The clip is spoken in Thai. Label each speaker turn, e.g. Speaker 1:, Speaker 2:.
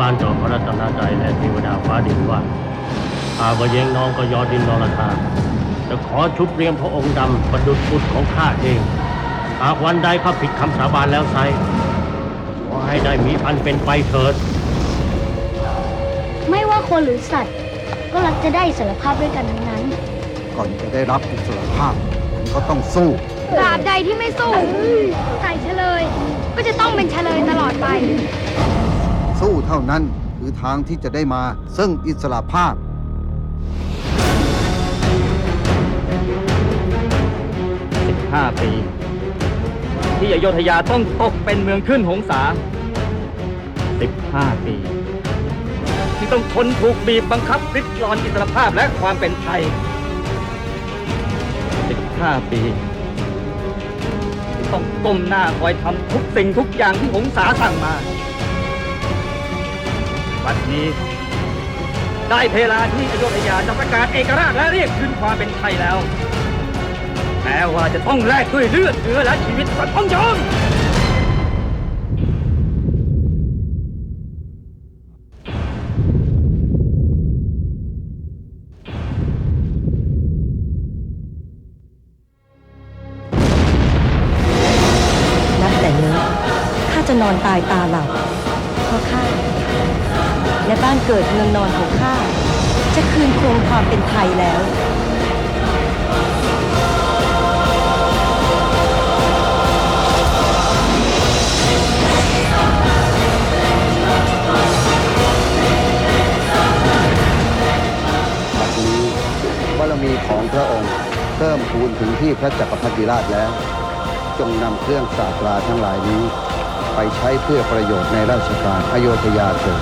Speaker 1: บานต่อพระรัตนตรัยและเทวดาฟ้าดินว่าข้าก็เยงน้องก็ยอดินนรธาจะขอชุดเรียมพระองค์ดำประดุจบุตรของข้าเองหากวันใดข้าผิดคำสาบานแล้วไซขอให้ได้มีอันเป็นไปเถิด
Speaker 2: ไม่ว่าคนหรือสัตว์ ก็รักจะได้อิสารภาพด้วยกันทั้งนั้น
Speaker 3: ก่อนจะได้รับอิสรภาพมันก็ต้องสู้
Speaker 2: ตราบใดที่ไม่สู้ไก่เฉลย ก็จะต้องเป็นเฉลยตลอดไป
Speaker 3: สู้เท่านั้นคือทางที่จะได้มาซึ่งอิสระภาพ
Speaker 4: 15 ปี ที่อโยธยาต้องตกเป็นเมืองขึ้นหงสา 15 ปี ที่ต้องทนถูกบีบบังคับริดรอนอิสรภาพและความเป็นไทย 15 ปีที่ต้องก้มหน้าคอยทำทุกสิ่งทุกอย่างที่หงสาสั่งมา วันนี้ ได้เวลาที่อโยธยาจะประกาศเอกราชและเรียกคืนความเป็นไทยแล้วแม้ว่าจะต้องแลกด้วยเลือดเนื้อและชีวิตก็ต้องยอม
Speaker 5: นับแต่นี้ข้าจะนอนตายตาหลับเพราะข้า และบ้านเกิดเมืองนอนของข้าจะคืนคงความเป็นไทยแล้ว
Speaker 3: บัดนี้บารมีของพระองค์เพิ่มพูนถึงที่พระจักรพรรดิราชแล้ว จงนำเครื่องศาสตราทั้งหลายนี้ ไปใช้เพื่อประโยชน์ในราชการอโยธยาเถิด